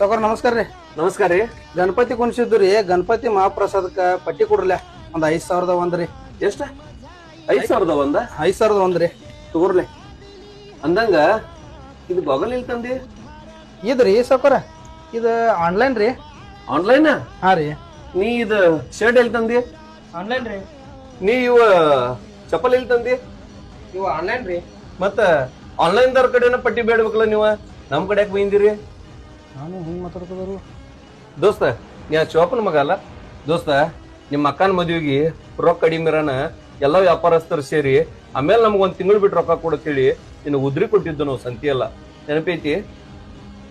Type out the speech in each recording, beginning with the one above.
ಸಾವ್ಕಾರ ನಮಸ್ಕಾರ ರೀ. ನಮಸ್ಕಾರ ರೀ. ಗಣಪತಿ ಕುಣಿಸಿದ್ದು ರೀ ಗಣಪತಿ ಮಹಾಪ್ರಸಾದಕ್ಕೆ ಪಟ್ಟಿ ಕೊಡ್ರಲ್ಲ ಒಂದ್ ಐದ್ ಸಾವಿರದ ಒಂದ್ ರೀ. ಎಷ್ಟ? ಐದ್ ಸಾವಿರದ ಒಂದ? ಐದ್ ಸಾವಿರದ ಒಂದ್ ರೀ. ತಗೋರ್ಲೆ. ಅಂದಂಗ ಇದು ಗೊಗಲ್ ಇಲ್ಲಿ ತಂದಿ? ಇದ್ರಿ ಸಾವ್ಕಾರ ಇದು ಆನ್ಲೈನ್ ರೀ. ಆನ್ಲೈನ್ ಹಾ ರೀ. ನೀ ಇದು ಶರ್ಟ್ ಎಲ್ಲಿ ತಂದಿ? ಆನ್ಲೈನ್ ರೀ. ನೀ ಇವ ಚಪ್ಪಲ್ ಎಲ್ಲಿ ತಂದಿ? ಇವು ಆನ್ಲೈನ್ ರೀ. ಮತ್ತ ಆನ್ಲೈನ್ ದರ್ ಕಡೆನ ಪಟ್ಟಿ ಬೇಡ್ಬೇಕಲ್ಲ ನೀವ? ನಮ್ ಕಡೆ ಯಾಕೆ ಬೈಂದಿರಿ. ನಾನು ಹಿಂಗೆ ಮಾತಾಡ್ಕೋದ್ರು ದೋಸ್ತ ನೀ ಚೋಪನ ಮಗ ಅಲ್ಲ? ದೋಸ್ತ, ನಿಮ್ಮ ಅಕ್ಕನ ಮದುವೆಗೆ ರೊಕ್ಕ ಕಡಿಮೆರನ ಎಲ್ಲ ವ್ಯಾಪಾರಸ್ಥರು ಸೇರಿ, ಆಮೇಲೆ ನಮ್ಗೆ ಒಂದು ತಿಂಗಳು ಬಿಟ್ಟು ರೊಕ್ಕ ಕೊಡತ್ತೇಳಿ ನಿನ್ನ ಉದ್ರಿ ಕೊಟ್ಟಿದ್ದು ನಾವು ಸಂತಿ ಅಲ್ಲ. ನೆನಪೈತಿ?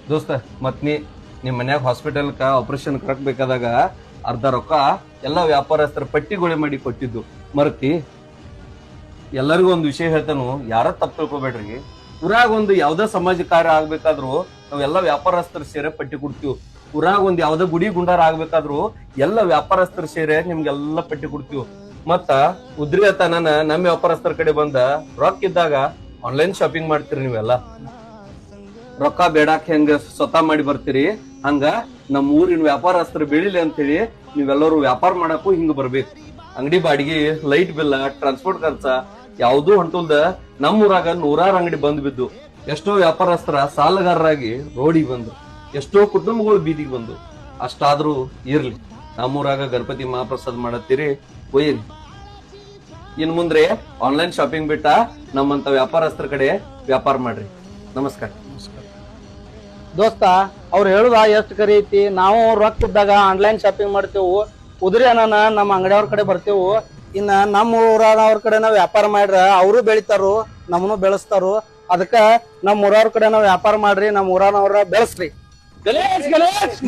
ದೋಸ್ತ, ಮತ್ ನೀ ನಿಮ್ಮ ಮನ್ಯಾಗ ಹಾಸ್ಪಿಟಲ್ಕ ಆಪರೇಷನ್ ಬೇಕಾದಾಗ ಅರ್ಧ ರೊಕ್ಕ ಎಲ್ಲ ವ್ಯಾಪಾರಸ್ಥರ ಪಟ್ಟಿಗೊಳೆ ಮಾಡಿ ಕೊಟ್ಟಿದ್ದು. ಮರತಿ, ಎಲ್ಲರಿಗೂ ಒಂದು ವಿಷಯ ಹೇಳ್ತಾನು, ಯಾರ ತಪ್ಪು ತಿಳ್ಕೊಬೇಡ್ರಿ. ಊರಾಗ ಒಂದು ಯಾವ್ದೇ ಸಮಾಜ ಕಾರ್ಯ ಆಗ್ಬೇಕಾದ್ರೂ ನಾವೆಲ್ಲ ವ್ಯಾಪಾರಸ್ಥರು ಸೇರೆ ಪಟ್ಟಿ ಕೊಡ್ತೀವಿ. ಊರಾಗ ಒಂದ್ ಯಾವ್ದೇ ಗುಡಿ ಗುಂಡಾರ ಆಗ್ಬೇಕಾದ್ರು ಎಲ್ಲ ವ್ಯಾಪಾರಸ್ಥರು ಸೇರೆ ನಿಮ್ಗೆಲ್ಲ ಪಟ್ಟಿ ಕೊಡ್ತೀವಿ. ಮತ್ತ ಉದ್ರಿ ನಮ್ಮ ವ್ಯಾಪಾರಸ್ಥರ ಕಡೆ ಬಂದ ರೊಕ್ಕ ಇದ್ದಾಗ ಆನ್ಲೈನ್ ಶಾಪಿಂಗ್ ಮಾಡ್ತೀರಿ ನೀವೆಲ್ಲ. ರೊಕ್ಕ ಬೇಡಾಕ್ ಹೆಂಗ ಸ್ವತಃ ಮಾಡಿ ಬರ್ತೀರಿ? ಹಂಗ ನಮ್ಮ ಊರಿನ ವ್ಯಾಪಾರಸ್ಥರು ಬೆಳಿಲಿ ಅಂತೇಳಿ ನೀವೆಲ್ಲರೂ ವ್ಯಾಪಾರ ಮಾಡಕ್ಕೂ ಹಿಂಗ ಬರ್ಬೇಕು. ಅಂಗಡಿ ಬಾಡಿಗೆ ಲೈಟ್ ಬಿಲ್ ಟ್ರಾನ್ಸ್ಪೋರ್ಟ್ ಖರ್ಚ, ಯಾವ್ದೂ ಹೊಂಟಲ್ದ ನಮ್ಮ ಊರಾಗ ನೂರಾರು ಅಂಗಡಿ ಬಂದ್ ಬಿದ್ದು. ಎಷ್ಟೋ ವ್ಯಾಪಾರಸ್ಥರ ಸಾಲಗಾರರಾಗಿ ರೋಡಿಗೆ ಬಂದ್ರು. ಎಷ್ಟೋ ಕುಟುಂಬಗಳು ಬೀದಿಗೆ ಬಂದು ಅಷ್ಟಾದ್ರೂ ಇರ್ಲಿ. ನಮ್ಮೂರಾಗ ಗಣಪತಿ ಮಹಾಪ್ರಸಾದ್ ಮಾಡತ್ತೀರಿ, ಒಯ್ಯಿರಿ. ಇನ್ ಮುಂದ್ರೆ ಆನ್ಲೈನ್ ಶಾಪಿಂಗ್ ಬಿಟ್ಟ ನಮ್ಮಂತ ವ್ಯಾಪಾರಸ್ಥರ ಕಡೆ ವ್ಯಾಪಾರ ಮಾಡ್ರಿ. ನಮಸ್ಕಾರ. ದೋಸ್ತ, ಅವ್ರು ಹೇಳುದ ಎಷ್ಟು ಕರಿ ಐತಿ? ನಾವು ರೊಕ್ಕ ಇದ್ದಾಗ ಆನ್ಲೈನ್ ಶಾಪಿಂಗ್ ಮಾಡ್ತೇವು. ಉದುರಿ ಅನ್ನ ನಮ್ಮ ಅಂಗಡಿಯವ್ರ ಕಡೆ ಬರ್ತೇವು. ಇನ್ನ ನಮ್ಮ ಊರವ್ರ ಕಡೆ ನಾವು ವ್ಯಾಪಾರ ಮಾಡ್ರ, ಅವರು ಬೆಳಿತಾರು. ನಮ್ಮನ್ನು ಬೆಳೆಸ್ತಾರು ಅದಕ್ಕ ನಮ್ಮ ಊರವ್ರ ಕಡೆ ನಾವ್ ವ್ಯಾಪಾರ ಮಾಡ್ರಿ ನಮ್ಮ ಊರನವ್ರ ಬೆಳೆಸ್ರಿ. ಗಣೇಶ್ ಗಣೇಶ್